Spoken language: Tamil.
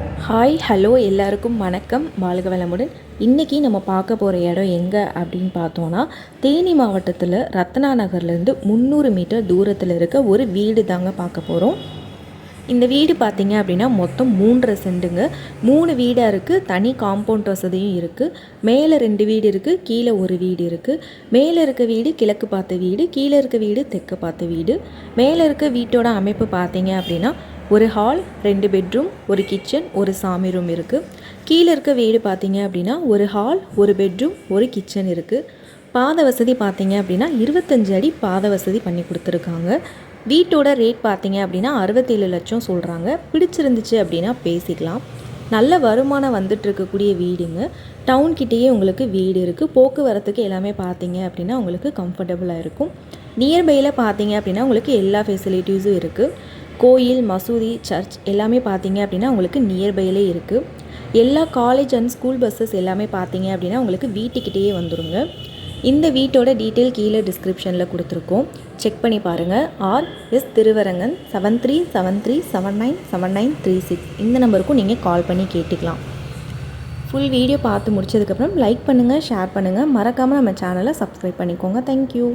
ஹாய் ஹலோ எல்லாருக்கும் வணக்கம். வாழ்க வளமுடன் இன்றைக்கி நம்ம பார்க்க போகிற இடம் எங்கே அப்படின்னு பார்த்தோன்னா தேனி மாவட்டத்தில் ரத்னா நகர்லேருந்து முந்நூறு மீட்டர் தூரத்தில் இருக்க ஒரு வீடு தாங்க பார்க்க போகிறோம் இந்த வீடு பார்த்தீங்க அப்படின்னா மொத்தம் மூன்றரை செண்டுங்க. மூணு வீடாக இருக்குது தனி காம்பவுண்ட் வசதியும் இருக்குது மேலே ரெண்டு வீடு இருக்குது கீழே ஒரு வீடு இருக்குது மேலே இருக்க வீடு கிழக்கு பார்த்த வீடு கீழே இருக்க வீடு தெற்கு பார்த்த வீடு. மேலே இருக்க வீட்டோட அமைப்பு பார்த்தீங்க அப்படின்னா ஒரு ஹால் ரெண்டு பெட்ரூம் ஒரு கிச்சன் ஒரு சாமி ரூம் இருக்குது கீழே இருக்க வீடு பார்த்தீங்க அப்படின்னா ஒரு ஹால் ஒரு பெட்ரூம் ஒரு கிச்சன் இருக்குது பாத வசதி பார்த்தீங்க அப்படின்னா இருபத்தஞ்சு அடி பாத வசதி பண்ணி கொடுத்துருக்காங்க. வீட்டோட ரேட் பார்த்தீங்க அப்படின்னா அறுபத்தேழு லட்சம் சொல்கிறாங்க பிடிச்சிருந்துச்சு அப்படின்னா பேசிக்கலாம். நல்ல வருமானம் வந்துட்டுருக்கக்கூடிய வீடுங்க. டவுன்கிட்டேயே உங்களுக்கு வீடு இருக்குது போக்குவரத்துக்கு எல்லாமே பார்த்தீங்க அப்படின்னா உங்களுக்கு கம்ஃபர்டபுளாக இருக்கும். நியர்பையில் பார்த்தீங்க அப்படின்னா உங்களுக்கு எல்லா ஃபெசிலிட்டிஸும் இருக்குது கோயில் மசூதி சர்ச் எல்லாமே பார்த்தீங்க அப்படின்னா உங்களுக்கு நியர்பையிலே இருக்குது எல்லா காலேஜ் அண்ட் ஸ்கூல் பஸ்ஸஸ் எல்லாமே பார்த்தீங்க அப்படின்னா உங்களுக்கு வீட்டுக்கிட்டேயே வந்துடுங்க இந்த வீட்டோட டீட்டெயில் கீழே டிஸ்கிரிப்ஷனில் கொடுத்துருக்கோம். செக் பண்ணி பாருங்கள் R S Thiruvarangan seven three seven three seven nine seven nine three six இந்த நம்பருக்கும் நீங்கள் கால் பண்ணி கேட்டுக்கலாம். ஃபுல் வீடியோ பார்த்து முடிச்சதுக்கப்புறம் லைக் பண்ணுங்கள் ஷேர் பண்ணுங்கள் மறக்காமல் நம்ம சேனலை சப்ஸ்கிரைப் பண்ணிக்கோங்க. தேங்க்யூ